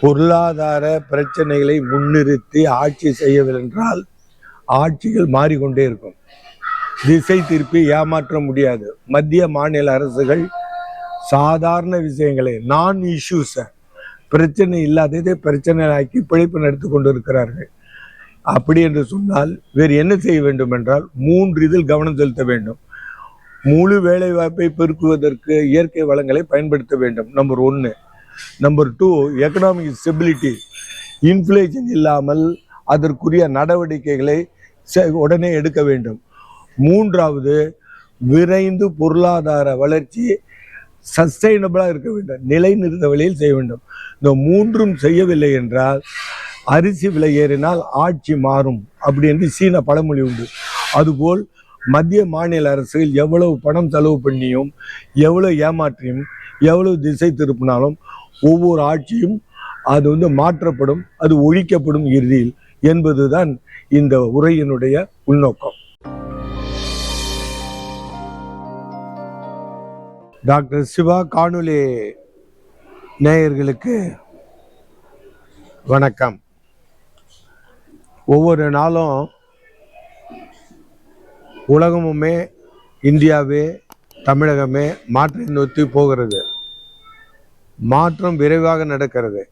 பொருளாதார பிரச்சனைகளை முன்னிறுத்தி ஆட்சி செய்யவில்லை என்றால் ஆட்சிகள் மாறிக்கொண்டே இருக்கும். திசை திருப்பி ஏமாற்ற முடியாது. மத்திய மாநில அரசுகள் சாதாரண விஷயங்களை நான் இஷ்யூஸை பிரச்சனை இல்லாததை பிரச்சனையாக்கி பிழைப்பு நடத்தி கொண்டு இருக்கிறார்கள் அப்படி என்று சொன்னால் வேறு என்ன செய்ய வேண்டும் என்றால் மூன்று இதில் கவனம் செலுத்த வேண்டும். முழு வேலைவாய்ப்பை பெருக்குவதற்கு இயற்கை வளங்களை பயன்படுத்த வேண்டும். நம்பர் ஒன்று number two economic stability inflation இல்லாமல் அதற்குரிய நடவடிக்கைகளை செ- உடனே எடுக்க வேண்டும். மூன்றாவது விரைந்து பொருளாதார வளர்ச்சி சஸ்டைனபிளாக இருக்க வேண்டும். நிலைநிறுத்த வழியில் செய்ய வேண்டும். இந்த மூன்றும் செய்யவில்லை என்றால் அரிசி விலை ஏறினால் ஆட்சி மாறும் அப்படி என்று சீன பழமொழி உண்டு. அதுபோல் மத்திய மாநில அரசுகள் எவ்வளவு பணம் செலவு பண்ணியும் எவ்வளவு ஏமாற்றியும் எவ்வளவு திசை திருப்பினாலும் ஒவ்வொரு ஆட்சியும் அது வந்து மாற்றப்படும் அது ஒழிக்கப்படும் இறுதியில் என்பதுதான் இந்த உரையினுடைய உள்நோக்கம். டாக்டர் சிவா காணொலி நேயர்களுக்கு வணக்கம். ஒவ்வொரு நாளும் உலகமுமே இந்தியாவே தமிழகமே மாற்றி நோக்கி போகிறது. மாற்றம் விரைவாக நடக்கிறது.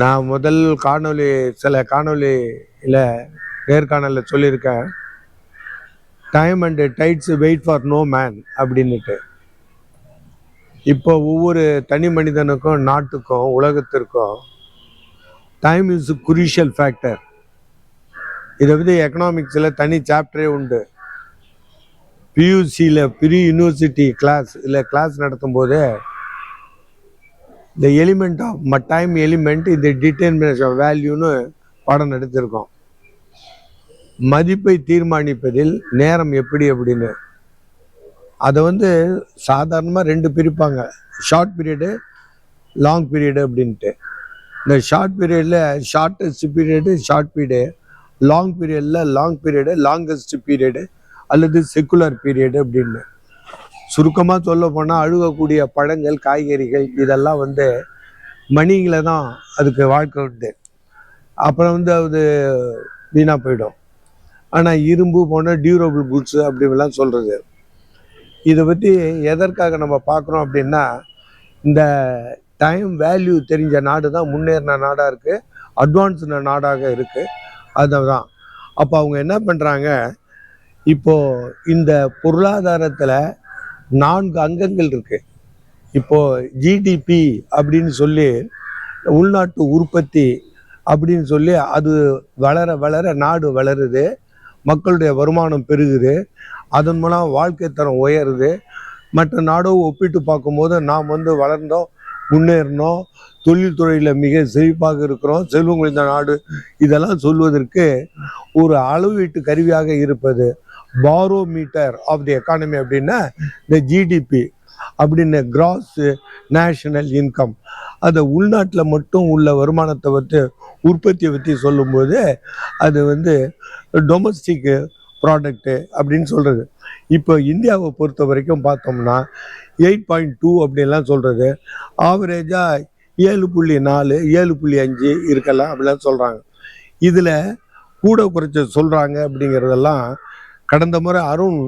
நான் முதல் காணொளி சில காணொளியில் நேர்காணலில் சொல்லியிருக்கேன். Time and tides wait for no man அப்படின்னுட்டு. இப்போ ஒவ்வொரு தனி மனிதனுக்கும் நாட்டுக்கும் உலகத்திற்கும் டைம் இஸ் குரூஷியல் ஃபேக்டர் இதை பற்றி எக்கனாமிக்ஸில் தனி சாப்டரே உண்டு. பியூசியில் ப்ரீ யூனிவர்சிட்டி கிளாஸ் இல்லை கிளாஸ் நடத்தும் போதே த எலிமெண்ட் ஆஃப் ம டைம் எலிமெண்ட் இந்த டிட்டர்மினேஷன் வேல்யூன்னு படம் எடுத்திருக்கோம் மதிப்பை தீர்மானிப்பதில் நேரம் எப்படி அப்படின்னு. அதை வந்து சாதாரணமாக ரெண்டு பிரிப்பாங்க. ஷார்ட் பீரியடு லாங் பீரியடு அப்படின்ட்டு. இந்த ஷார்ட் பீரியடில் shortest period short period long பீரியடில் லாங் பீரியடு லாங்கஸ்ட் பீரியடு அல்லது செக்குலர் பீரியடு அப்படின்னு. சுருக்கமாக சொல்ல போனால் அழுகக்கூடிய பழங்கள் காய்கறிகள் இதெல்லாம் வந்து மணிகளை தான் அதுக்கு வாழ்க்கை உண்டு. அப்புறம் வந்து அது வீணாக போயிடும். ஆனால் இரும்பு போன டியூரபிள் குட்ஸு அப்படிலாம் சொல்கிறது இதை பற்றி எதற்காக நம்ம பார்க்குறோம் அப்படின்னா இந்த டைம் வேல்யூ தெரிஞ்ச நாடு தான் முன்னேறின நாடாக இருக்குது அட்வான்ஸ்ன நாடாக இருக்குது அதுதான். அப்போ அவங்க என்ன பண்ணுறாங்க இப்போது இந்த பொருளாதாரத்தில் நான்கு அங்கங்கள் இருக்குது இப்போது ஜிடிபி அப்படின்னு சொல்லி உள்நாட்டு உற்பத்தி அப்படின்னு சொல்லி அது வளர வளர நாடு வளருது. மக்களுடைய வருமானம் பெருகுது. அதன் மூலம் வாழ்க்கை தரம் உயருது. மற்ற நாடோ ஒப்பிட்டு பார்க்கும்போது நாம் வந்து வளர்ந்தோம் முன்னேறினோம் தொழில்துறையில் மிக செழிப்பாக இருக்கிறோம். செல்வம் குறைந்த நாடு. இதெல்லாம் சொல்வதற்கு ஒரு அளவீட்டு கருவியாக இருப்பது. பாரோமீட்டர் ஆஃப் தி எக்கானமி அப்படின்னா இந்த ஜிடிபி அப்படின்னு கிராஸ் நேஷனல் இன்கம் அதை உள்நாட்டில் மட்டும் உள்ள வருமானத்தை பற்றி உற்பத்தியை பற்றி சொல்லும்போது அது வந்து டொமஸ்டிக்கு ப்ராடக்ட்டு அப்படின்னு சொல்கிறது இப்போ இந்தியாவை பொறுத்த வரைக்கும் பார்த்தோம்னா எயிட் பாயிண்ட் டூ அப்படின்லாம் சொல்கிறது ஆவரேஜாக ஏழு புள்ளி நாலு ஏழு புள்ளி அஞ்சு இருக்கலாம் அப்படிலாம் சொல்கிறாங்க இதில் கூட குறைச்ச சொல்கிறாங்க அப்படிங்கிறதெல்லாம் கடந்த முறை அருண்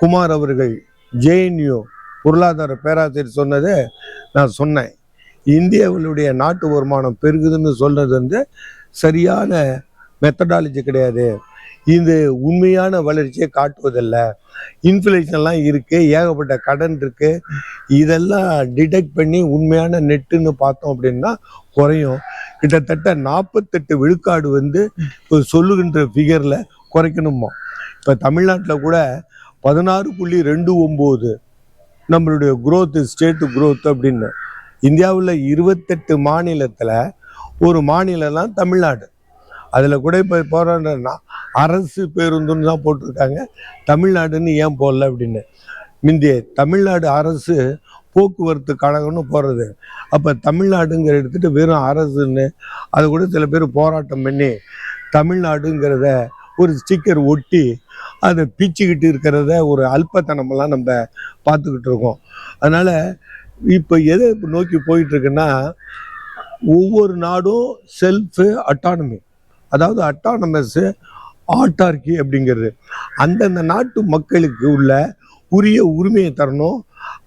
குமார் அவர்கள் ஜேஎன்யூ பொருளாதார பேராசிரியர் சொன்னதை நான் சொன்னேன். இந்தியாவினுடைய நாட்டு வருமானம் பெருகுதுன்னு சொல்றது வந்து சரியான மெத்தடாலஜி கிடையாது. இது உண்மையான வளர்ச்சியை காட்டுவதில்லை. இன்ஃப்ளேஷன்லாம் இருக்குது ஏகப்பட்ட கடன் இருக்குது இதெல்லாம் டிடெக்ட் பண்ணி உண்மையான நெட்டுன்னு பார்த்தோம் அப்படின்னா குறையும். கிட்டத்தட்ட நாற்பத்தெட்டு விழுக்காடு வந்து இப்போ சொல்லுகின்ற ஃபிகரில் குறைக்கணுமா? இப்போ தமிழ்நாட்டில் கூட பதினாறு புள்ளி ரெண்டு ஒம்பது நம்மளுடைய குரோத்து ஸ்டேட்டு குரோத் அப்படின்னு. இந்தியாவில் இருபத்தெட்டு மாநிலத்தில் ஒரு மாநிலம்லாம் தமிழ்நாடு. அதில் கூட இப்போ போகிறோன்னா அரசு பேருந்துன்னு தான் போட்டிருக்காங்க. தமிழ்நாடுன்னு ஏன் போடல அப்படின்னு. முந்தைய தமிழ்நாடு அரசு போக்குவரத்து கழகம்னு போகிறது அப்போ தமிழ்நாடுங்கிற எடுத்துகிட்டு வெறும் அரசுன்னு அது கூட சில பேர் போராட்டம் பண்ணி தமிழ்நாடுங்கிறத ஒரு ஸ்டிக்கர் ஒட்டி அதை பிச்சுக்கிட்டு இருக்கிறத ஒரு அல்பத்தனமெல்லாம் நம்ம பார்த்துக்கிட்டு இருக்கோம். அதனால் இப்போ எதை இப்போ நோக்கி போயிட்டுருக்குன்னா ஒவ்வொரு நாடும் செல்ஃபு அட்டானமி அதாவது அட்டானமஸ்ஸு ஆட்டார்கி அப்படிங்கிறது. அந்தந்த நாட்டு மக்களுக்கு உள்ள உரிய உரிமையை தரணும்.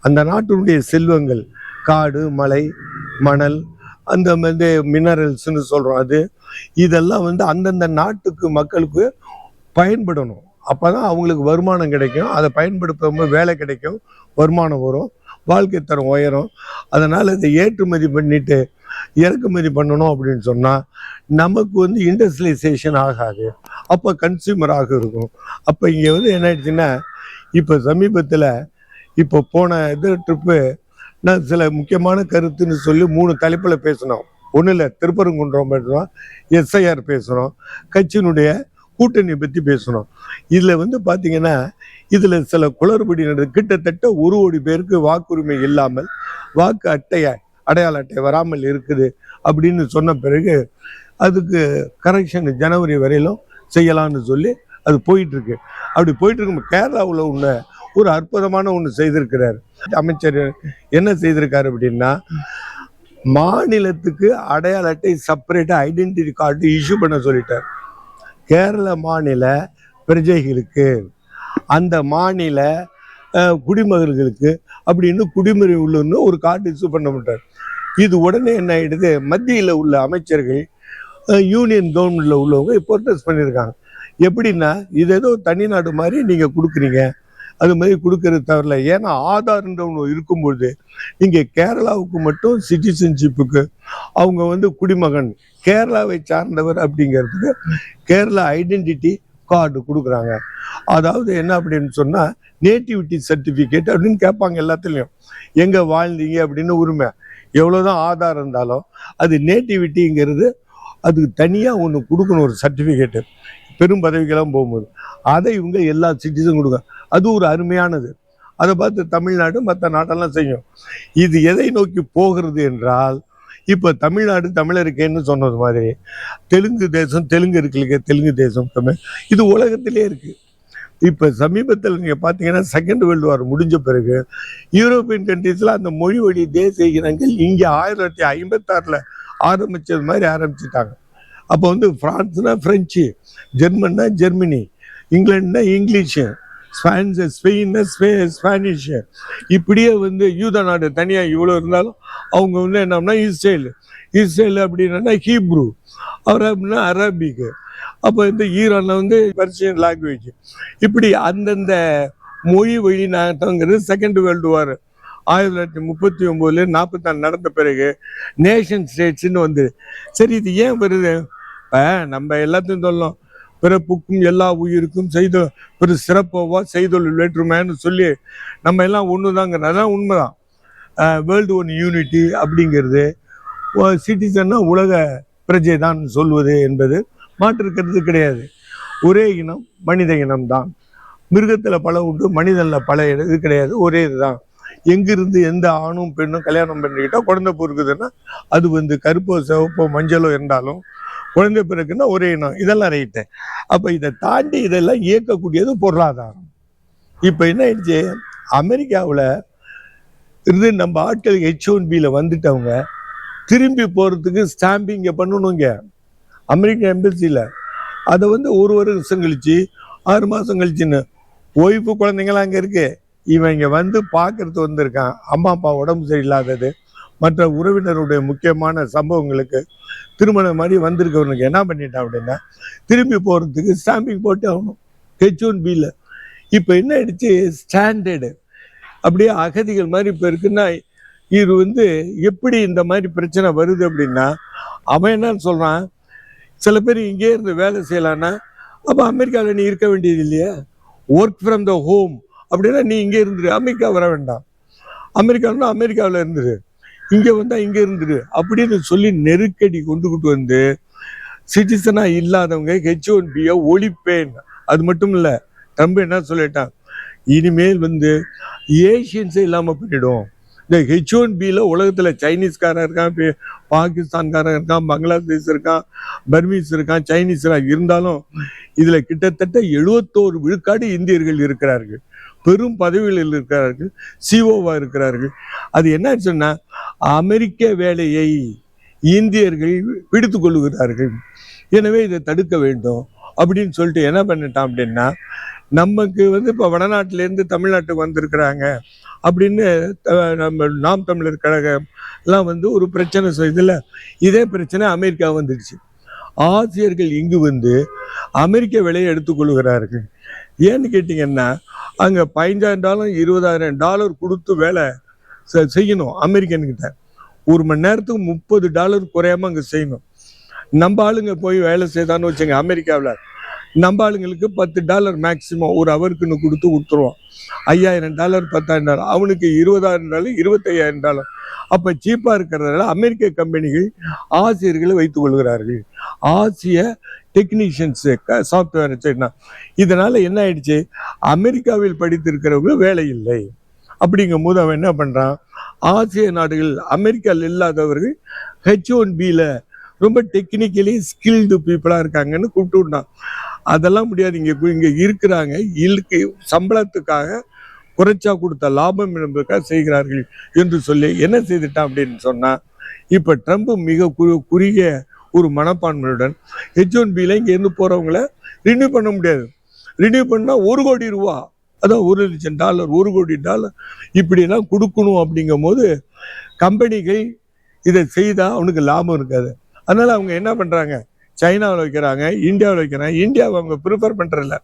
அந்த நாட்டினுடைய செல்வங்கள் காடு மலை மணல் அந்த வந்து மினரல்ஸ்னு சொல்கிறோம் அது. இதெல்லாம் வந்து அந்தந்த நாட்டுக்கு மக்களுக்கு பயன்படணும். அப்போ தான் அவங்களுக்கு வருமானம் கிடைக்கும். அதை பயன்படுத்தும் வேலை கிடைக்கும். வருமானம் வரும். வாழ்க்கை தரம் உயரும். அதனால் இதை ஏற்றுமதி பண்ணிட்டு இறக்குமதி பண்ணணும் அப்படின்னு சொன்னால் நமக்கு வந்து இண்டஸ்ட்ரியலைசேஷன் ஆகாது. அப்போ கன்சியூமராக இருக்கும். அப்போ இங்கே வந்து என்ன ஆயிடுச்சுன்னா இப்போ சமீபத்தில் இப்போ போன இது ட்ரிப்பு நான் சில முக்கியமான கருத்துன்னு சொல்லி மூணு தலைப்பில் பேசினோம். ஒன்றும் இல்லை திருப்பரங்குன்றம் பேசுகிறோம் எஸ்ஐஆர் பேசுகிறோம் கட்சியினுடைய கூட்டணி பற்றி பேசணும். இதில் வந்து பார்த்தீங்கன்னா இதில் சில குளறுபடி நடந்தது கிட்டத்தட்ட ஒரு கோடி பேருக்கு வாக்குரிமை இல்லாமல் வாக்கு அட்டையை அடையாள அட்டை வராமல் இருக்குது அப்படின்னு சொன்ன பிறகு அதுக்கு கரெக்ஷன் ஜனவரி வரையிலும் செய்யலாம்னு சொல்லி அது போயிட்டுருக்கு. அப்படி போயிட்டு இருக்கும் கேரளாவில் உள்ள ஒரு அற்புதமான ஒன்று செய்திருக்கிறார். அமைச்சர் என்ன செய்திருக்காரு அப்படின்னா மாநிலத்துக்கு அடையாள அட்டை செப்பரேட்டாக ஐடென்டிட்டி கார்டு இஷ்யூ பண்ண சொல்லிட்டார். கேரள மாநில பிரஜைகளுக்கு அந்த மாநில குடிமகள்களுக்கு அப்படின்னு குடிமுறை உள்ளன்னு ஒரு கார்டு இஷ்யூ பண்ண மாட்டார் இது உடனே என்ன ஆயிடுது? மத்தியில் உள்ள அமைச்சர்கள் யூனியன் கவர்மெண்ட்ல உள்ளவங்க ப்ரொட்டஸ்ட் பண்ணியிருக்காங்க. எப்படின்னா இது ஏதோ தனிநாடு மாதிரி நீங்கள் கொடுக்குறீங்க. அது மாதிரி கொடுக்கறது தவிரல ஏன்னா ஆதார்ன்ற ஒன்று இருக்கும்பொழுது இங்கே கேரளாவுக்கு மட்டும் சிட்டிசன்ஷிப்புக்கு அவங்க வந்து குடிமகன். கேரளாவை சார்ந்தவர் அப்படிங்கிறதுக்கு கேரளா ஐடென்டிட்டி கார்டு கொடுக்குறாங்க. அதாவது என்ன அப்படின்னு சொன்னால் நேட்டிவிட்டி சர்டிஃபிகேட் அப்படின்னு கேட்பாங்க எல்லாத்துலேயும். எங்கே வாழ்ந்தீங்க அப்படின்னு உரிமை. எவ்வளோதான் ஆதார் இருந்தாலும் அது நேட்டிவிட்டிங்கிறது அதுக்கு தனியாக ஒன்று கொடுக்கணும் ஒரு சர்டிஃபிகேட்டு. பெரும் பதவிக்கெல்லாம் போகும்போது. அதை இவங்க எல்லா சிட்டிசன் கொடுங்க அது ஒரு அருமையானது. அதை பார்த்து தமிழ்நாடு மற்ற நாட்டெல்லாம் செய்யும். இது எதை நோக்கி போகிறது என்றால் இப்போ தமிழ்நாடு தமிழருக்கேன்னு சொன்னது மாதிரி தெலுங்கு தேசம் தெலுங்கு இருக்கு தெலுங்கு தேசம் தமிழ். இது உலகத்திலே இருக்குது இப்போ சமீபத்தில் நீங்கள் பார்த்தீங்கன்னா செகண்ட் வேர்ல்டு வார் முடிஞ்ச பிறகு யூரோப்பியன் கண்ட்ரீஸில் அந்த மொழி வழி தேசிய இனங்கள் இங்கே ஆயிரத்தி தொள்ளாயிரத்தி ஐம்பத்தாறில் ஆரம்பித்தது மாதிரி ஆரம்பிச்சிட்டாங்க. அப்போ வந்து ஃப்ரான்ஸ்னா ஃப்ரெஞ்சு ஜெர்மன்னா ஜெர்மனி இங்கிலாந்துனா இங்கிலீஷு ஸ்பான்ஸ் ஸ்பெயின்னா ஸ்பே இப்படியே வந்து யூத நாடு தனியாக இவ்வளோ இருந்தாலும் அவங்க வந்து என்னம்னா இஸ்ரேல். இஸ்ரேல் அப்படின்னா ஹீப்ரு. அரப்னா அரபிக்கு அப்போ இந்த ஈரானில் வந்து பர்ஷியன் லாங்குவேஜ் இப்படி அந்தந்த மொழி வழி நாட்டங்கிறது செகண்ட் வேர்ல்டு வார் ஆயிரத்தி தொள்ளாயிரத்தி முப்பத்தி ஒம்போதுல நாற்பத்தாறு நடந்த பிறகு நேஷன் ஸ்டேட்ஸ்னு வந்து. சரி இது ஏன் வருது? இப்போ நம்ம எல்லாத்தையும் சொல்லலாம் பிறப்புக்கும் எல்லா உயிருக்கும் செய்த பெரு சிறப்போவா செய்தொழில் வேற்றுமைன்னு சொல்லி நம்ம எல்லாம் ஒன்று தாங்கிறது அதான் உண்மைதான். வேர்ல்டு ஒன் யூனிட்டி அப்படிங்கிறது சிட்டிசன்னா உலக பிரஜை தான் சொல்வது என்பது மாற்றிருக்கிறது கிடையாது. ஒரே இனம் மனித இனம்தான். மிருகத்தில் பல உண்டு மனிதனில் பல இடம் இது கிடையாது. ஒரே இதுதான். எங்கிருந்து எந்த ஆணும் பெண்ணும் கல்யாணம் பண்ணிக்கிட்டால் குழந்தை பொறுக்குதுன்னா அது வந்து கருப்போ சிவப்போ மஞ்சளோ இருந்தாலும் குழந்தை பிறக்குன்னா ஒரே இனம் இதெல்லாம் ரைட்டு அப்போ இதை தாண்டி இதெல்லாம் இயக்கக்கூடியது பொருளாதாரம். இப்போ என்ன ஆயிடுச்சு? அமெரிக்காவில் இருந்து நம்ம ஆட்கள் ஹெச் ஒன் பியில் வந்துட்டவங்க திரும்பி போகிறதுக்கு ஸ்டாம்பிங்க பண்ணணுங்க. அமெரிக்க எம்பசியில் அதை வந்து ஒரு வருஷம் கழிச்சு ஆறு மாதம் கழிச்சுன்னு ஒய்ஃபு குழந்தைங்களாம் அங்கே இருக்கு. இவன் இங்கே வந்து பார்க்கறது வந்திருக்கான். அம்மா அப்பா உடம்பு சரியில்லாதது. மற்ற உறவினருடைய முக்கியமான சம்பவங்களுக்கு திருமணம் மாதிரி வந்திருக்கவனுக்கு என்ன பண்ணிட்டான் அப்படின்னா திரும்பி போகிறதுக்கு ஸ்டாம்பிங் போட்டு ஆகணும். ஹெச் ஒன் பியில் இப்போ என்ன ஆயிடுச்சு? ஸ்டாண்டர்டு அப்படியே அகதிகள் மாதிரி இப்போ இருக்குன்னா இது வந்து எப்படி இந்த மாதிரி பிரச்சனை வருது அப்படின்னா அவன் என்னன்னு சொல்கிறான் சில பேர் இங்கே இருந்து வேலை செய்யலான்னா அப்போ அமெரிக்காவில் நீ இருக்க வேண்டியது இல்லையா? ஒர்க் ஃப்ரம் த ஹோம் அப்படின்னா நீ இங்கே இருந்துரு. அமெரிக்கா வர வேண்டாம். அமெரிக்காவில் அமெரிக்காவில் இருந்துரு. இங்கே வந்தால் இங்கே இருந்துரு. அப்படின்னு சொல்லி நெருக்கடி கொண்டுகிட்டு வந்து சிட்டிசனாக இல்லாதவங்க ஹெச் ஒன் பியை ஒழிப்பேன். அது மட்டும் இல்லை ட்ரம்ப் என்ன சொல்லிட்டான்? இனிமேல் வந்து ஏஷியன்ஸே இல்லாமல் பண்ணிடும் இந்த ஹெச் ஒன் பியில் உலகத்தில் சைனீஸ்காரன் இருக்கான் பாகிஸ்தான்காரன் இருக்கான் பங்களாதேஷ் இருக்கான் பர்மீஸ் இருக்கான் சைனீஸ் இருந்தாலும் இதில் கிட்டத்தட்ட எழுபத்தோரு விழுக்காடு இந்தியர்கள் இருக்கிறார்கள். பெரும் பதவிகளில் இருக்கிறார்கள் சிஓவாக இருக்கிறார்கள். அது என்ன சொன்னால் அமெரிக்க வேலையை இந்தியர்கள் பிடித்து கொள்ளுகிறார்கள். எனவே இதை தடுக்க வேண்டும் அப்படின்னு சொல்லிட்டு என்ன பண்ணிட்டான் அப்படின்னா நமக்கு வந்து இப்போ வடநாட்டிலேருந்து தமிழ்நாட்டுக்கு வந்திருக்கிறாங்க அப்படின்னு நம்ம நாம் தமிழர் கழகம் எல்லாம் வந்து ஒரு பிரச்சனை செய்தல இதே பிரச்சனை அமெரிக்கா வந்துடுச்சு. ஆசிரியர்கள் இங்கு வந்து அமெரிக்க விலையை எடுத்துக்கொள்கிறார்கள் ஏன்னு கேட்டிங்கன்னா அங்கே பதினஞ்சாயிரம் டாலர் இருபதாயிரம் டாலர் கொடுத்து வேலை செ- செய்யணும் அமெரிக்கன்கிட்ட. ஒரு மணி நேரத்துக்கு முப்பது டாலர் குறையாம அங்கே செய்யணும். நம்ம ஆளுங்க போய் வேலை செய்தான்னு வச்சுங்க அமெரிக்காவில். நம்ம ஆளுங்களுக்கு பத்து டாலர் மேக்சிமம் ஒரு ஹவருக்குன்னு கொடுத்து கொடுத்துருவோம். ஐயாயிரம் டாலர் பத்தாயிரம் டாலர் அவனுக்கு இருபதாயிரம் டாலர் இருபத்தையாயிரம் டாலர். அப்போ சீப்பாக இருக்கிறதால அமெரிக்க கம்பெனிகள் ஆசிரியர்களை வைத்துக் கொள்கிறார்கள். ஆசிய டெக்னீஷியன்ஸு சாஃப்ட்வேர் சரிண்ணா இதனால் என்ன ஆயிடுச்சு? அமெரிக்காவில் படித்திருக்கிறவங்க வேலை இல்லை. அப்படிங்கும் போது அவன் என்ன பண்ணுறான் ஆசிய நாடுகள் அமெரிக்காவில் இல்லாதவர்கள் ஹெச் ஒன் பியில் ரொம்ப டெக்னிக்கலி ஸ்கில்டு பீப்புளாக இருக்காங்கன்னு கூப்பிட்டு விட்டான். அதெல்லாம் முடியாது. இங்கே இங்கே இருக்கிறாங்க. இழுக்கு சம்பளத்துக்காக குறைச்சா கொடுத்த லாபம் என்பதற்காக செய்கிறார்கள் என்று சொல்லி என்ன செய்துட்டான் அப்படின்னு சொன்னால் இப்போ ட்ரம்ப் மிக குறு குறுகிய ஒரு மனப்பான்மையுடன். ஹெச் ஒன் பியில் இங்கேருந்து போகிறவங்கள ரினியூ பண்ண முடியாது. ரினியூ பண்ணால் ஒரு கோடி ரூபா அதான் ஒரு லட்சம் டாலர் ஒரு கோடி டாலர் இப்படிலாம் கொடுக்கணும் அப்படிங்கும் போது கம்பெனிகள் இதை செய்தால் அவனுக்கு லாபம் இருக்காது. அதனால் அவங்க என்ன பண்ணுறாங்க சைனாவில் வைக்கிறாங்க இந்தியாவில் வைக்கிறாங்க. இந்தியாவை அவங்க ப்ரிஃபர் பண்ணுறதில்ல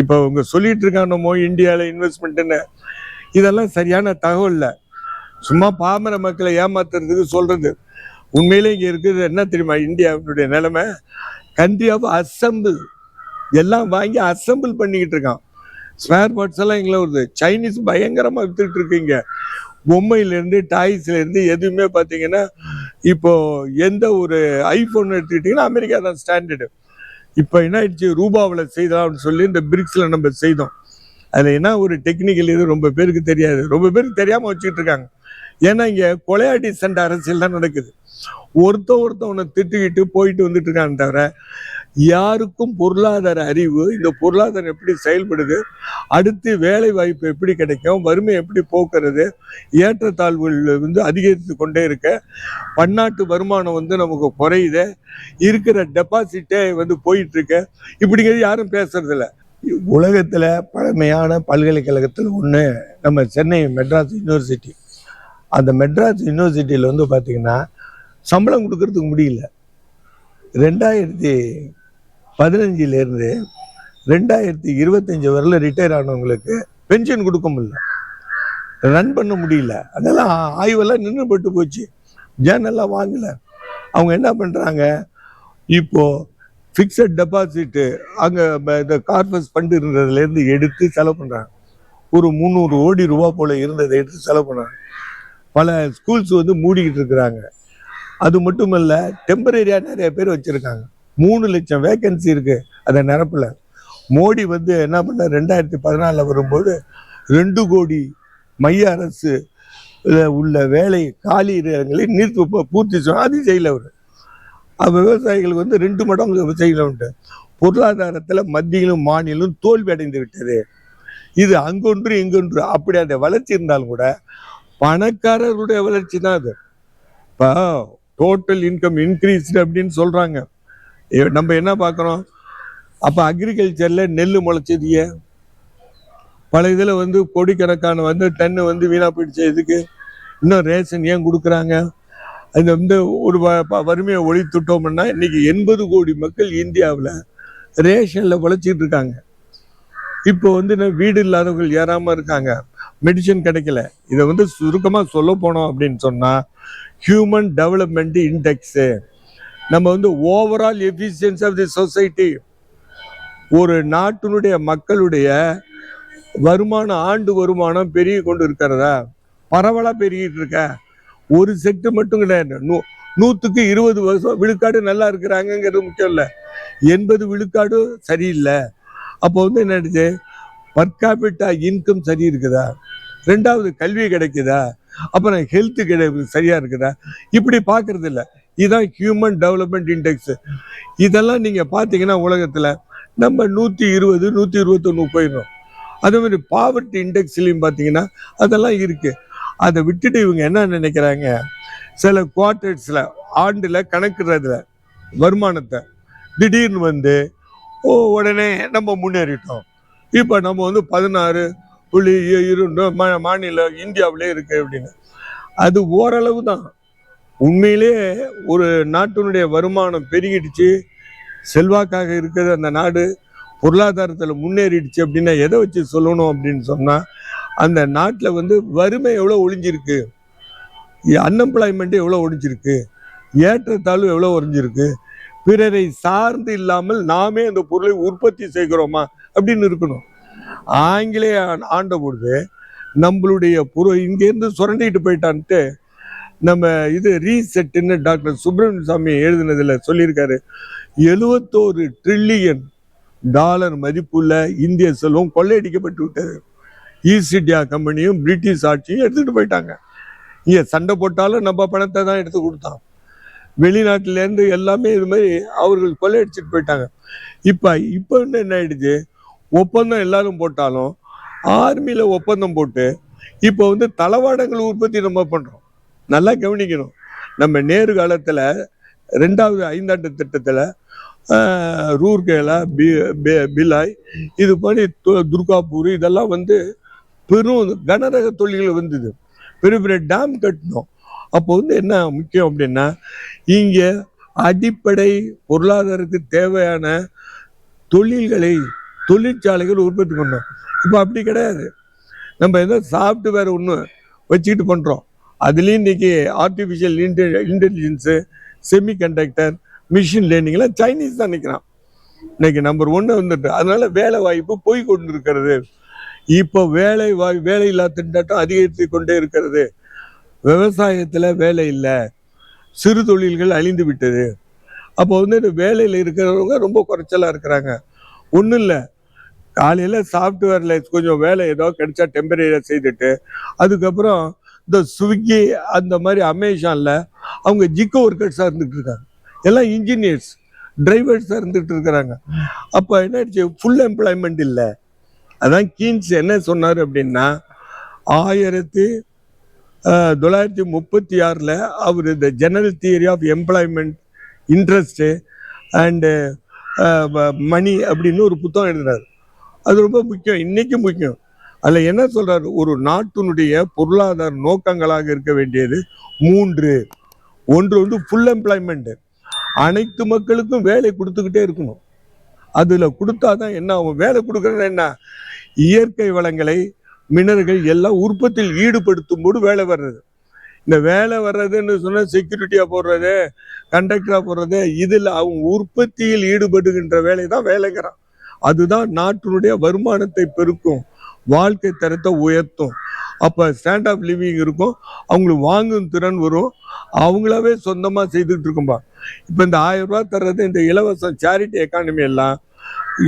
இப்போ அவங்க சொல்லிட்டு இருக்கானமோ இந்தியாவில் இன்வெஸ்ட்மெண்ட்டுன்னு இதெல்லாம் சரியான தகவல் இல்லை. சும்மா பாமர மக்களை ஏமாத்துறதுக்கு சொல்கிறது உண்மையிலே இங்கே இருக்குது என்ன தெரியுமா இந்தியாவினுடைய நிலைமை? கண்ட்ரி ஆஃப் அசம்பிள் எல்லாம் வாங்கி அசம்பிள் பண்ணிக்கிட்டு இருக்கான். ஸ்பேர் பார்ட்ஸ் எல்லாம் எங்களை வருது சைனீஸ் பயங்கரமாக வித்துக்கிட்டு இருக்கீங்க பொம்மையிலேருந்து டாய்ஸ்லேருந்து எதுவுமே பார்த்தீங்கன்னா இப்போ எந்த ஒரு ஐஃபோன் எடுத்துக்கிட்டிங்கன்னா அமெரிக்கா தான் ஸ்டாண்டர்டு இப்போ என்ன ஆயிடுச்சு? ரூபாவில் செய்தோம் அப்படின்னு சொல்லி இந்த பிரிக்ஸில் நம்ம செய்தோம். அதில் என்ன ஒரு டெக்னிக்கல் இது ரொம்ப பேருக்கு தெரியாது. ரொம்ப பேருக்கு தெரியாமல் வச்சுக்கிட்டு இருக்காங்க. ஏன்னா இங்கே கொலையாட்டி சண்டை அரசியல் தான் நடக்குது. ஒருத்த ஒருத்தவனை திட்டுக்கிட்டு போயிட்டு வந்துட்டு இருக்கான்னு தவிர யாருக்கும் பொருளாதார அறிவு இந்த பொருளாதாரம் எப்படி செயல்படுது அடுத்து வேலை வாய்ப்பு எப்படி கிடைக்கும் வறுமை எப்படி போக்குறது ஏற்றத்தாழ்வுகள் வந்து அதிகரித்து கொண்டே இருக்க பன்னாட்டு வருமானம் வந்து நமக்கு குறையுது இருக்கிற டெபாசிட்டே வந்து போயிட்டு இருக்கு இப்படிங்கிறது யாரும் பேசுறது உலகத்தில் உலகத்துல பழமையான பல்கலைக்கழகத்தில் ஒன்று நம்ம சென்னை மெட்ராஸ் யூனிவர்சிட்டி. அந்த மெட்ராஸ் யூனிவர்சிட்டியில் வந்து பார்த்தீங்கன்னா சம்பளம் கொடுக்கறதுக்கு முடியல. ரெண்டாயிரத்தி பதினஞ்சிலேருந்து ரெண்டாயிரத்தி இருபத்தஞ்சி வரல ரிட்டையர் ஆனவங்களுக்கு பென்ஷன் கொடுக்க முடியல. ரன் பண்ண முடியல. அதெல்லாம் ஆய்வெல்லாம் நின்றுபட்டு போச்சு. ஜேர்னல்லாம் வாங்கலை. அவங்க என்ன பண்ணுறாங்க இப்போ ஃபிக்ஸட் டெபாசிட்டு அங்கே இந்த கார்பஸ் ஃபண்ட் இருந்ததுலேருந்து எடுத்து செலவு பண்ணுறாங்க ஒரு முந்நூறு கோடி ரூபா போல் இருந்ததை எடுத்து செலவு பண்ணுறாங்க பல ஸ்கூல்ஸ் வந்து மூடிக்கிட்டு இருக்கிறாங்க. அது மட்டும் இல்ல டெம்பரரியாக நிறைய பேர் வச்சுருக்காங்க. மூணு லட்சம் வேக்கன்சி இருக்கு அதை நிரப்பல. மோடி வந்து என்ன பண்ணார்? ரெண்டாயிரத்தி பதினாலில் வரும்போது ரெண்டு கோடி மைய அரசு உள்ள வேலை காலி இடங்களை நீர்த்து பூர்த்தி அது செய்யல அவர். விவசாயிகளுக்கு வந்து ரெண்டு மடங்கு செய்யல உண்டு பொருளாதாரத்தில் மத்தியிலும் மாநிலம் தோல்வி அடைந்து விட்டது. இது அங்கொன்று இங்கொன்று அப்படி அந்த வளர்ச்சி இருந்தாலும் கூட பணக்காரருடைய வளர்ச்சி தான் அது. இப்போ டோட்டல் இன்கம் இன்க்ரீஸ்டு அப்படின்னு சொல்கிறாங்க நம்ம என்ன பார்க்குறோம்? அப்போ அக்ரிகல்ச்சரில் நெல் முளைச்சது ஏன்? பல இதில் வந்து கோடிக்கணக்கான வந்து டன்னு வந்து வீணாக போயிடுச்சு. இதுக்கு இன்னும் ரேஷன் ஏன் கொடுக்குறாங்க? அது வந்து ஒரு வ- ப- வறுமையை ஒழித்துட்டோம்னா இன்னைக்கு எண்பது கோடி மக்கள் இந்தியாவில் ரேஷனில் உழைச்சிட்டு இருக்காங்க. இப்போ வந்து வீடு இல்லாதவர்கள் ஏறாமல் இருக்காங்க. மெடிசன் கிடைக்கல. இதை வந்து சுருக்கமாக சொல்ல போனோம் அப்படின்னு சொன்னால் ஹியூமன் டெவலப்மெண்ட் இண்டெக்ஸு நம்ம வந்து overall efficiency of the society ஒரு நாட்டினுடைய மக்களுடைய வருமானம் ஆண்டு வருமானம் பெருகி கொண்டு இருக்கிறதா பரவலாக பெருகிட்டு இருக்க? ஒரு செக்டர் மட்டும் கிடையாது. நூ நூற்றுக்கு இருபது வருஷம் விழுக்காடு நல்லா இருக்கிறாங்கங்கிறது முக்கியம் இல்லை. எண்பது விழுக்காடு சரியில்லை. அப்போ வந்து என்ன என்னடுச்சு பர்காபிட்டா இன்கம் சரி இருக்குதா? ரெண்டாவது கல்வி கிடைக்குதா? அப்புறம் ஹெல்த்து கிடையாது சரியாக இருக்குதா? இப்படி பார்க்கறது இல்லை இதுதான் ஹியூமன் டெவலப்மெண்ட் இண்டெக்ஸு இதெல்லாம் நீங்கள் பார்த்தீங்கன்னா உலகத்துல நம்ம நூற்றி இருபது நூற்றி இருபத்தொன்று போயிடும் அதே மாதிரி பாவர்ட்டி இண்டெக்ஸ்லையும் பார்த்தீங்கன்னா அதெல்லாம் இருக்கு. அதை விட்டுட்டு இவங்க என்ன நினைக்கிறாங்க? சில குவார்ட்டர்ஸில் ஆண்டில் கணக்குறதுல வருமானத்தை திடீர்னு வந்து ஓ உடனே நம்ம முன்னேறிட்டோம். இப்போ நம்ம வந்து பதினாறு புலி இ- மாநிலம் இந்தியாவிலே இருக்கு அப்படின்னு. அது ஓரளவு தான். உண்மையிலே ஒரு நாட்டினுடைய வருமானம் பெருகிடுச்சு. செல்வாக்காக இருக்கிறது அந்த நாடு பொருளாதாரத்தில் முன்னேறிடுச்சு அப்படின்னா எதை வச்சு சொல்லணும் அப்படின்னு சொன்னால் அந்த நாட்டில் வந்து வறுமை எவ்வளோ ஒழிஞ்சிருக்கு? அன்எம்ப்ளாய்மெண்ட்டு எவ்வளோ ஒழிஞ்சிருக்கு? ஏற்றத்தாழ்வு எவ்வளோ ஒழிஞ்சிருக்கு? பிறரை சார்ந்து இல்லாமல் நாமே அந்த பொருளை உற்பத்தி செய்கிறோமா அப்படின்னு இருக்கணும். ஆங்கிலேய ஆண்ட பொழுது நம்மளுடைய புற இங்கேருந்து சுரண்டிட்டு போயிட்டான்ட்டு நம்ம இது ரீசெட்டுன்னு டாக்டர் சுப்பிரமணிய சாமி எழுதினதில் சொல்லியிருக்காரு. எழுவத்தோரு ட்ரில்லியன் டாலர் மதிப்புள்ள இந்திய செல்வம் கொள்ளையடிக்கப்பட்டு விட்டது. ஈஸ்ட் இந்தியா கம்பெனியும் பிரிட்டிஷ் ஆட்சியும் எடுத்துகிட்டு போயிட்டாங்க. இங்கே சண்டை போட்டாலும் நம்ம பணத்தை தான் எடுத்து கொடுத்தான் வெளிநாட்டிலேருந்து எல்லாமே இது மாதிரி அவர்கள் கொள்ளையடிச்சிட்டு போயிட்டாங்க. இப்போ இப்போ என்ன ஆயிடுச்சு ஒப்பந்தம் எல்லாரும் போட்டாலும் ஆர்மியில் ஒப்பந்தம் போட்டு இப்போ வந்து தளவாடங்கள் உற்பத்தி நம்ம பண்ணுறோம் நல்லா கவனிக்கணும். நம்ம நேரு காலத்தில் ரெண்டாவது ஐந்தாண்டு திட்டத்தில் ரூர்கேலா பி பிலாய் இது மாதிரி து- துர்காப்பூர் இதெல்லாம் வந்து பெரும் கனரக தொழில்கள் வந்தது. பெரிய பெரிய டேம் கட்டணும் அப்போ வந்து என்ன முக்கியம் அப்படின்னா இங்கே அடிப்படை பொருளாதாரத்துக்கு தேவையான தொழில்களை தொழிற்சாலைகள் உற்பத்தி பண்ணோம். இப்போ அப்படி கிடையாது. நம்ம ஏதோ சாஃப்ட்வேர் ஒன்று வச்சுக்கிட்டு பண்ணுறோம் அதுலேயும் இன்னைக்கு ஆர்டிஃபிஷியல் இன்டெ இன்டெலிஜென்ஸு செமிகண்டக்டர் மிஷின் லேர்னிங்லாம் சைனீஸ் தான் நிற்கிறான் இன்னைக்கு நம்பர் ஒன்று வந்துட்டு. அதனால் வேலை வாய்ப்பு போய் கொண்டு இருக்கிறது இப்போ வேலை வாய் வேலை இல்லாத திண்டாட்டம் அதிகரித்து கொண்டே இருக்கிறது. விவசாயத்தில் வேலை இல்லை. சிறு தொழில்கள் அழிந்து விட்டது. அப்போ வந்து வேலையில் இருக்கிறவங்க ரொம்ப குறைச்சலாக இருக்கிறாங்க. ஒன்றும் இல்லை. காலையில் சாஃப்ட்வேரில் கொஞ்சம் வேலை ஏதோ கிடைச்சா டெம்பரரியாக செய்துட்டு அதுக்கப்புறம் இந்த ஸ்விக்கி அந்த மாதிரி அமேசானில் அவங்க ஜிக்கோ ஒர்க்கர்ஸாக இருந்துகிட்டு இருக்காங்க. எல்லாம் இன்ஜினியர்ஸ் டிரைவர்ஸாக இருந்துகிட்டு இருக்கிறாங்க. அப்போ என்ன ஆயிடுச்சு? ஃபுல் எம்ப்ளாய்மெண்ட் இல்லை. அதான் கீன்ஸ் என்ன சொன்னார் அப்படின்னா ஆயிரத்தி தொள்ளாயிரத்தி முப்பத்தி ஆறில் அவர் இந்த general theory of employment interest and money அப்படின்னு ஒரு புத்தகம் எழுதினார் அது ரொம்ப முக்கியம். இன்னைக்கும் முக்கியம். அதில் என்ன சொல்றாரு? ஒரு நாட்டினுடைய பொருளாதார நோக்கங்களாக இருக்க வேண்டியது மூன்று. ஒன்று வந்து ஃபுல் எம்ப்ளாய்மெண்ட் அனைத்து மக்களுக்கும் வேலை கொடுத்துக்கிட்டே இருக்கணும். அதில் கொடுத்தாதான் என்ன ஆகும்? வேலை கொடுக்கறது என்ன? இயற்கை வளங்களை மினர்கள் எல்லாம் உற்பத்தியில் ஈடுபடுத்தும் போது வேலை வர்றது. இந்த வேலை வர்றதுன்னு சொன்னால் செக்யூரிட்டியாக போடுறது கண்டக்டராக போடுறது இதில் அவங்க உற்பத்தியில் ஈடுபடுகின்ற வேலை தான் வேலைங்கிறான். அதுதான் நாட்டினுடைய வருமானத்தை பெருக்கும். வாழ்க்கை தரத்தை உயர்த்தும். அப்போ ஸ்டாண்ட் ஆஃப் லிவிங் இருக்கும். அவங்களுக்கு வாங்கும் திறன் வரும். அவங்களாவே சொந்தமாக செய்துட்டு இருக்கும்பா. இப்போ இந்த ஆயிரம் ரூபா தர்றது இந்த இலவசம் சேரிட்டி எக்கானமி எல்லாம்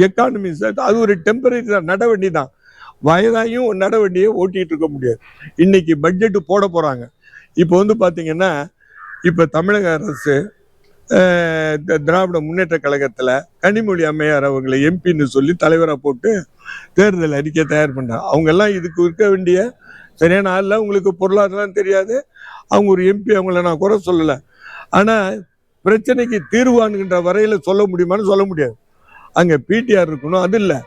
எக்கானமி அது ஒரு டெம்பரரி தான் நடவண்டி தான். வயதாயும் ஒரு நடவண்டியை ஓட்டிகிட்டு இருக்க முடியாது. இன்னைக்கு பட்ஜெட் போட போகிறாங்க இப்போ வந்து பார்த்தீங்கன்னா இப்போ தமிழக அரசு திராவிட முன்னேற்ற கழகத்தில் கனிமொழி அம்மையார் அவங்களை எம்பின்னு சொல்லி தலைவராக போட்டு தேர்தல் அறிக்கை தயார் பண்ணாங்க அவங்கெல்லாம் இதுக்கு இருக்க வேண்டிய சரியான ஆள் உங்களுக்கு பொருளாதாரம் தெரியாது. அவங்க ஒரு எம்பி அவங்கள நான் குறை சொல்லலை. ஆனால் பிரச்சனைக்கு தீர்வானுகின்ற வரையில் சொல்ல முடியுமான்னு சொல்ல முடியாது. அங்கே பிடிஆர் இருக்கணும். அது இல்லை.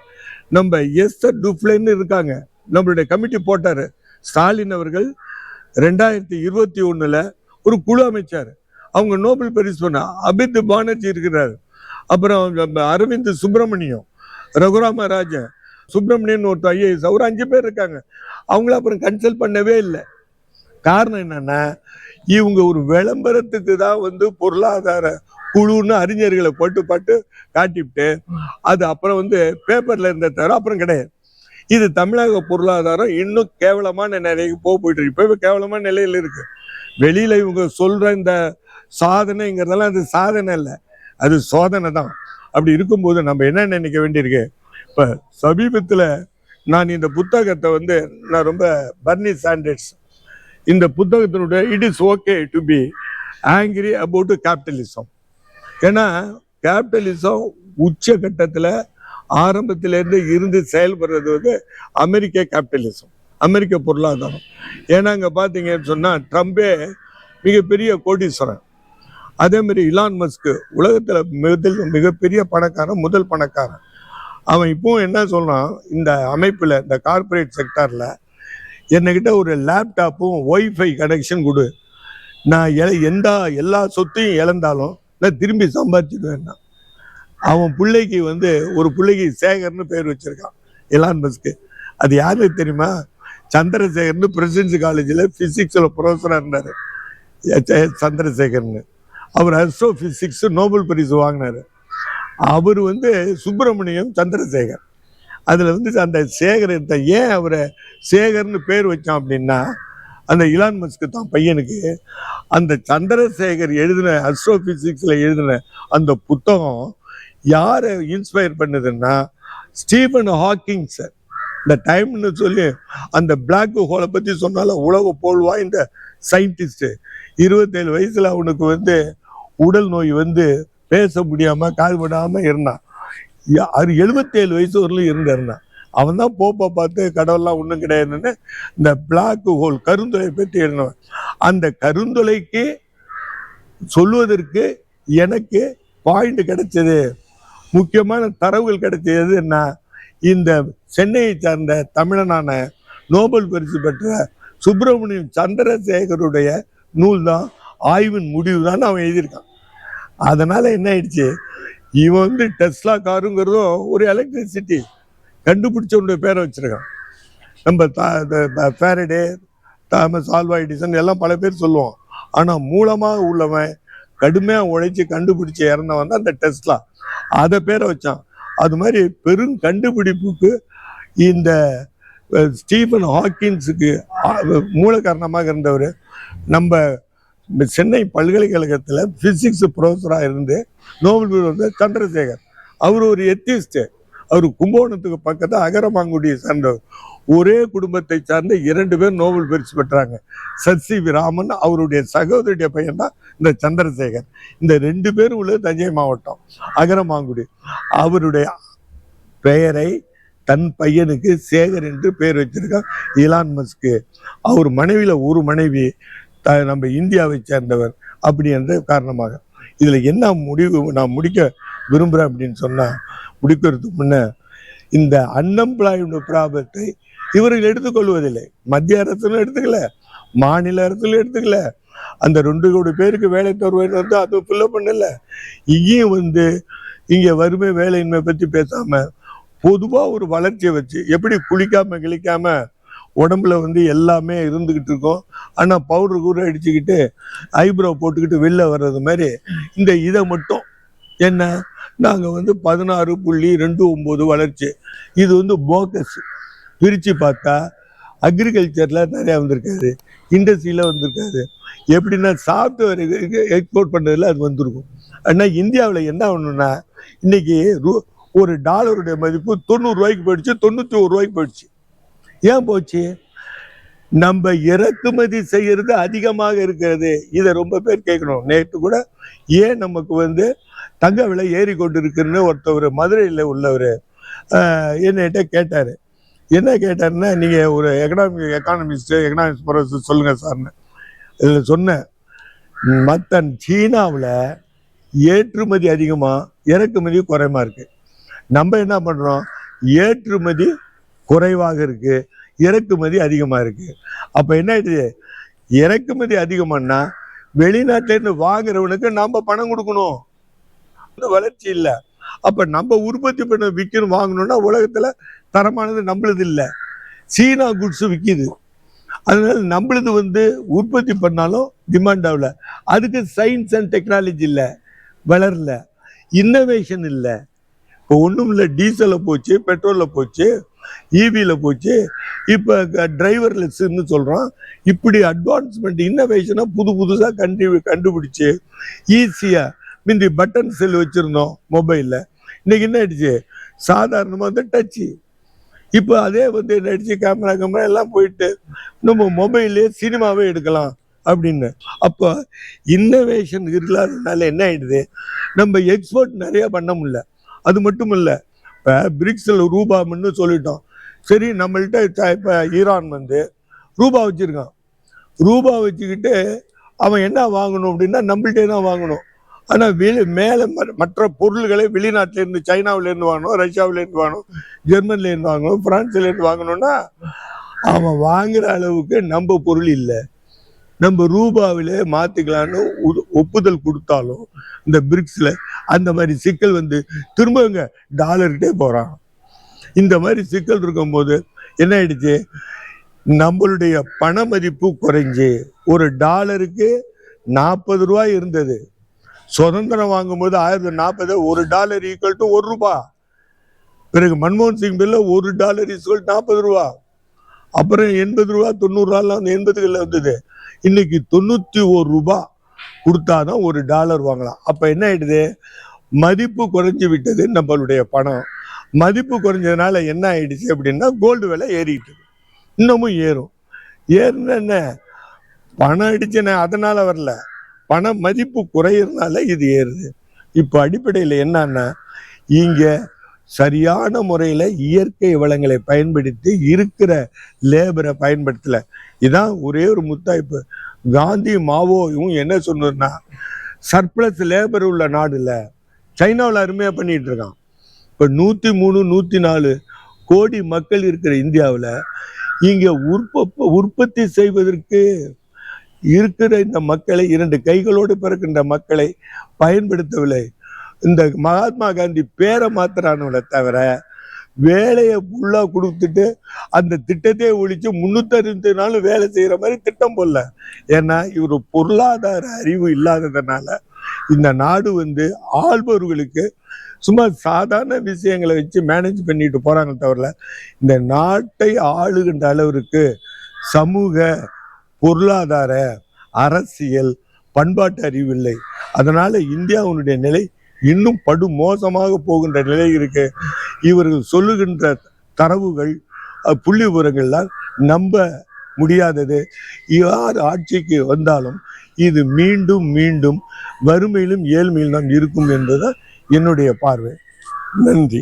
நம்ம எஸ்ஆர் டுப்ளைன்னு இருக்காங்க. நம்மளுடைய கமிட்டி போட்டார். ஸ்டாலின் அவர்கள் ரெண்டாயிரத்தி இருபத்தி ஒன்றில் ஒரு குழு அமைச்சார். அவங்க நோபல் பரிசு பண்ண அபித் பானர்ஜி இருக்கிறார். அப்புறம் நம்ம அரவிந்த் சுப்பிரமணியம் ரகுராம ராஜன் சுப்பிரமணியன் ஒருத்தர் ஐஏஎஸ் அவர் அஞ்சு பேர் இருக்காங்க. அவங்கள அப்புறம் கன்சல்ட் பண்ணவே இல்லை. காரணம் என்னன்னா இவங்க ஒரு விளம்பரத்துக்கு தான் வந்து பொருளாதார குழுன்னு அறிஞர்களை போட்டு பட்டு காட்டிவிட்டு அது அப்புறம் வந்து பேப்பர்ல இருந்த தவிர அப்புறம் கிடையாது. இது தமிழக பொருளாதாரம் இன்னும் கேவலமான நிலைக்கு போக போயிட்டு இருக்கு. இப்போ கேவலமான நிலையில இருக்கு. வெளியில இவங்க சொல்ற இந்த சாதனைங்கிறதெல்லாம் அது சாதனை இல்லை அது சோதனை தான். அப்படி இருக்கும்போது நம்ம என்ன நினைக்க வேண்டியிருக்கு? இப்போ சமீபத்தில் நான் இந்த புத்தகத்தை வந்து நான் ரொம்ப பர்னி சாண்டர்ஸ் இந்த புத்தகத்தினுடைய it is okay to be angry about capitalism ஏன்னா கேபிட்டலிசம் உச்சகட்டத்தில் ஆரம்பத்திலேருந்து இருந்து செயல்படுறது வந்து அமெரிக்க கேபிட்டலிசம் அமெரிக்க பொருளாதாரம். ஏன்னா அங்கே பார்த்தீங்கன்னு சொன்னால் ட்ரம்பே மிகப்பெரிய கோடீஸ்வரன். அதே மாதிரி இலான் மஸ்க்கு உலகத்தில் மிகத்தில் மிகப்பெரிய பணக்காரன் முதல் பணக்காரன். அவன் இப்போ என்ன சொல்கிறான் இந்த அமைப்பில் இந்த கார்ப்பரேட் செக்டார்ல என்கிட்ட ஒரு லேப்டாப்பும் ஒய்ஃபை கனெக்ஷன் கொடு. நான் எ- எந்த எல்லா சொத்தையும் இழந்தாலும் நான் திரும்பி சம்பாதிச்சிடுவேன் அவன் பிள்ளைக்கு வந்து ஒரு பிள்ளைக்கு சேகர்னு பேர் வச்சிருக்கான் எலான் மஸ்க்கு அது யாருக்கு தெரியுமா? சந்திரசேகர்னு பிரசிடென்சி காலேஜில் ஃபிசிக்ஸில் ப்ரொஃபஸராக இருந்தார். சந்திரசேகர்னு. அவர் அஸ்ட்ரோ ஃபிசிக்ஸ் நோபல் பரிசு வாங்கினார். அவர் வந்து சுப்பிரமணியம் சந்திரசேகர். அதில் வந்து அந்த சேகரத்தை ஏன் அவரை சேகர்னு பேர் வச்சான் அப்படின்னா அந்த இலான் மஸ்க்கு தான் பையனுக்கு அந்த சந்திரசேகர் எழுதின அஸ்ட்ரோ ஃபிசிக்ஸில் எழுதின அந்த புத்தகம் யாரை இன்ஸ்பயர் பண்ணுதுன்னா ஸ்டீபன் ஹாக்கிங் சார் இந்த டைம்னு சொல்லி அந்த பிளாக் ஹோலை பற்றி சொன்னால உலக போல் வாய்ந்த சயின்டிஸ்ட்டு இருபத்தேழு வயசில் அவனுக்கு வந்து உடல் நோய் வந்து பேச முடியாம கால் இருந்தான். யா- அது எழுபத்தேழு வயசு வரலும் இருந்திருந்தான் அவன் தான் போப்பை பார்த்து கடவுள்லாம் ஒன்றும் கிடையாதுன்னு இந்த பிளாக் ஹோல் கருந்துளை பற்றி எழுதினவன். அந்த கருந்துளைக்கு சொல்வதற்கு எனக்கு பாயிண்ட் கிடைச்சது. முக்கியமான தரவுகள் கிடைச்சது என்ன இந்த சென்னையை சார்ந்த தமிழனான நோபல் பரிசு பெற்ற சுப்பிரமணியம் சந்திரசேகருடைய நூல் தான் ஆய்வின் முடிவு தான் அவன் எழுதியிருக்கான். அதனால் என்ன ஆயிடுச்சு? இவன் வந்து டெஸ்லா காருங்கிறதும் ஒரு எலக்ட்ரிசிட்டி கண்டுபிடிச்சவனுடைய பேரை வச்சிருக்கான். நம்ம தா ஃபேரடே தாமஸ் ஆல்வா எடிசன் எல்லாம் பல பேர் சொல்லுவோம் ஆனால் மூலமாக உள்ளவன் கடுமையாக உழைச்சி கண்டுபிடிச்சி இறந்தவன் தான் அந்த டெஸ்லா. அதை பேரை வச்சான். அது மாதிரி பெரும் கண்டுபிடிப்புக்கு இந்த ஸ்டீஃபன் ஹாக்கின்ஸுக்கு மூல காரணமாக இருந்தவர் நம்ம சென்னை பல்கலைக்கழகத்தில் ஃபிசிக்ஸ் ப்ரொஃபஸராக இருந்து நோபல் பேர் வந்து சந்திரசேகர். அவர் ஒரு எத்திஸ்ட் அவர் கும்பகோணத்துக்கு பக்கத்தில் அகரமாங்குடியை சார்ந்தவர் ஒரே குடும்பத்தை சார்ந்த இரண்டு பேர் நோபல் பரிசு பெற்றாங்க. சசி ராமன் அவருடைய சகோதரியுடைய பையன் தான் இந்த சந்திரசேகர். இந்த ரெண்டு பேரும் உள்ள தஞ்சை மாவட்டம் அகரமாங்குடி. அவருடைய பெயரை தன் பையனுக்கு சேகர் என்று பெயர் வச்சிருக்கான் இலான் மஸ்க்கு. அவர் மனைவியில ஒரு மனைவி நம்ம இந்தியாவை சேர்ந்தவர் அப்படி என்ற காரணமாக. இதில் என்ன முடிவு நான் முடிக்க விரும்புகிறேன் அப்படின்னு சொன்னால் முடிக்கிறதுக்கு முன்ன இந்த அன்எம்ப்ளாய்டு ப்ராபத்தை இவர்கள் எடுத்துக்கொள்வதில்லை மத்திய அரசும் எடுத்துக்கல மாநில அரசுல எடுத்துக்கல. அந்த ரெண்டு கோடி பேருக்கு வேலை தருவேன் வந்து அது ஃபில்லப் பண்ணல. இங்கேயும் வந்து இங்கே வறுமை வேலையின்மை பற்றி பேசாமல் பொதுவாக ஒரு வளர்ச்சியை வச்சு எப்படி குளிக்காமல் கிழிக்காமல் உடம்புல வந்து எல்லாமே இருந்துக்கிட்டு இருக்கும். ஆனால் பவுடர் கூட அடிச்சுக்கிட்டு ஐப்ரோ போட்டுக்கிட்டு வெளில வர்றது மாதிரி இந்த இதை மட்டும். என்ன? நாங்கள் வந்து பதினாறு புள்ளி ரெண்டு ஒம்பது வளர்ச்சி. இது வந்து போக்கஸ் பிரிச்சு பார்த்தா அக்ரிகல்ச்சரில் நிறையா வந்திருக்காரு. இண்டஸ்ட்ரியில் வந்திருக்காரு. எப்படின்னா சாஃப்ட்வேர் எக்ஸ்போர்ட் பண்ணுறதுல அது வந்திருக்கும். ஆனால் இந்தியாவில் என்ன ஆகணும்னா இன்னைக்கு ரூ- ஒரு டாலருடைய மதிப்பு தொண்ணூறு ரூபாய்க்கு போயிடுச்சு தொண்ணூற்றி ஒரு ரூபாய்க்கு போயிடுச்சு. ஏன் போச்சு? நம்ம இறக்குமதி செய்யறது அதிகமாக இருக்கிறது. இதை ரொம்ப பேர் கேட்கணும். நேற்று கூட ஏன் நமக்கு வந்து தங்க விலை ஏறி கொண்டு இருக்குன்னு ஒருத்தவர் மதுரையில் உள்ளவர் என்னகிட்ட கேட்டார். என்ன கேட்டாருன்னா நீங்கள் ஒரு எக்கனாமிக் எக்கானமிஸ்ட்டு எக்கனாமிக்ஸ் ப்ரொஃபஸர் சொல்லுங்கள் சார்னு இதில் சொன்னேன் மற்ற சீனாவில் ஏற்றுமதி அதிகமாக இறக்குமதி குறைமா இருக்குது நம்ம என்ன பண்ணுறோம் ஏற்றுமதி குறைவாக இருக்கு. இறக்குமதி அதிகமாக இருக்கு. அப்போ என்ன ஆயிடுது? இறக்குமதி அதிகமானா வெளிநாட்டிலேருந்து வாங்குறவனுக்கு நம்ம பணம் கொடுக்கணும். வளர்ச்சி இல்லை. அப்போ நம்ம உற்பத்தி பண்ண விற்கணும் வாங்கணும்னா உலகத்தில் தரமானது நம்மளது இல்லை. சீனா குட்ஸ் விற்கிது அதனால நம்மளது வந்து உற்பத்தி பண்ணாலும் டிமாண்ட் ஆகல. அதுக்கு சயின்ஸ் அண்ட் டெக்னாலஜி இல்லை. வளரல. இன்னோவேஷன் இல்லை. இப்போ ஒன்றும் இல்லை. டீசலில் போச்சு பெட்ரோலில் போச்சு. ஈவியில் போச்சு. இப்போ டிரைவர்லெஸ்ன்னு சொல்கிறோம் இப்படி அட்வான்ஸ்மெண்ட் இன்னோவேஷனாக புது புதுசாக கண்டு கண்டுபிடிச்சி ஈஸியாக முந்தி பட்டன் செல் வச்சுருந்தோம் மொபைலில் இன்றைக்கி என்ன ஆயிடுச்சு? சாதாரணமாக வந்து டச்சு இப்போ அதே வந்து என்ன ஆயிடுச்சு? கேமரா கேமரா எல்லாம் போயிட்டு நம்ம மொபைல்லே சினிமாவே எடுக்கலாம் அப்படின்னு. அப்போ இன்னோவேஷன் இல்லாததுனால என்ன ஆயிடுது? நம்ம எக்ஸ்போர்ட் நிறையா பண்ண முடியல. அது மட்டும் இல்லை இப்போ பிரிக்ஸில் ரூபாம்னு சொல்லிட்டோம். சரி நம்மள்கிட்ட இப்போ ஈரான் வந்து ரூபா வச்சுருக்கான். ரூபா வச்சுக்கிட்டு அவன் என்ன வாங்கணும் அப்படின்னா நம்மள்ட்டே தான் வாங்கணும். ஆனால் வெளி மேலே ம- மற்ற பொருள்களை வெளிநாட்டிலேருந்து சைனாவிலேருந்து வாங்கணும் ரஷ்யாவிலேருந்து வாங்கணும் ஜெர்மன்லேருந்து வாங்கணும் ஃப்ரான்ஸ்லேருந்து வாங்கணும்னா அவன் வாங்குற அளவுக்கு நம்ம பொருள் இல்லை. நம்ம ரூபாவிலே மாற்றிக்கலான்னு ஒப்புதல் கொடுத்தாலும் இந்த பிரிக்ஸில் அந்த மாதிரி சிக்கல் வந்து திரும்பங்க டாலர்கிட்டே போகிறான் இந்த மாதிரி சிக்கல் இருக்கும்போது என்ன ஆயிடுச்சு? நம்மளுடைய பண மதிப்பு குறைஞ்சு ஒரு டாலருக்கு நாற்பது ரூபாய் இருந்தது. சுதந்திரம் வாங்கும்போது ஆயிரத்தி நாற்பது ஒரு டாலர் ஈக்குவல் டு ஒரு ரூபா. பிறகு மன்மோகன் சிங் பில்ல ஒரு டாலர் ஈக்குவல் நாற்பது ரூபா. அப்புறம் எண்பது ரூபா தொண்ணூறு ரூபாலாம் வந்து எண்பதுகளில் வந்தது. இன்னைக்கு தொண்ணூற்றி ஒரு ரூபா. கொடுத்தாதான் ஒரு டாலர் வாங்கலாம். அப்ப என்ன ஆயிடுது? மதிப்பு குறைஞ்சு விட்டது நம்மளுடைய பணம். மதிப்பு குறைஞ்சதுனால என்ன ஆயிடுச்சு அப்படின்னா கோல்டு விலை ஏறிட்டு இன்னமும் ஏறும். ஏறுனா என்ன? பணம் அடிச்சேனே அதனால வரல. பண மதிப்பு குறையறதுனால இது ஏறுது. இப்போ அடிப்படையில் என்னன்னா இங்க சரியான முறையில் இயற்கை வளங்களை பயன்படுத்தி இருக்கிற லேபரை பயன்படுத்தலை. இதான் ஒரே ஒரு முத்தாய்ப்பு. காந்தி மாவோவும் என்ன சொன்னதுன்னா சர்ப்ளஸ் லேபர் உள்ள நாடு சைனாவில் அருமையாக பண்ணிட்டு இருக்கான். இப்போ நூற்றி மூணு நூற்றி நாலு கோடி மக்கள் இருக்கிற இந்தியாவில் இங்கே உற்ப உற்பத்தி செய்வதற்கு இருக்கிற இந்த மக்களை இரண்டு கைகளோடு பிறக்கின்ற மக்களை பயன்படுத்தவில்லை. இந்த மகாத்மா காந்தி பேரை மாத்திரானவளை தவிர வேலையை ஃபுல்லாக கொடுத்துட்டு அந்த திட்டத்தை ஒழிச்சு முன்னூத்தி அறுபத்தி வேலை செய்கிற மாதிரி திட்டம் போடல. ஏன்னா இவர் பொருளாதார அறிவு இல்லாததுனால இந்த நாடு வந்து ஆள்பவர்களுக்கு சும்மா சாதாரண விஷயங்களை வச்சு மேனேஜ் பண்ணிட்டு போகிறாங்க தவிர இந்த நாட்டை ஆளுகின்ற அளவிற்கு சமூக பொருளாதார அரசியல் பண்பாட்டு அறிவு இல்லை. அதனால இந்தியாவுடைய நிலை இன்னும் படு மோசமாக போகின்ற நிலை இருக்குது இவர்கள் சொல்லுகின்ற தரவுகள் புள்ளி விவரங்கள்லாம் நம்ப முடியாதது. யார் ஆட்சிக்கு வந்தாலும் இது மீண்டும் மீண்டும் வறுமையிலும் ஏழ்மையிலும் இருக்கும் என்பதுதான் என்னுடைய பார்வை. நன்றி.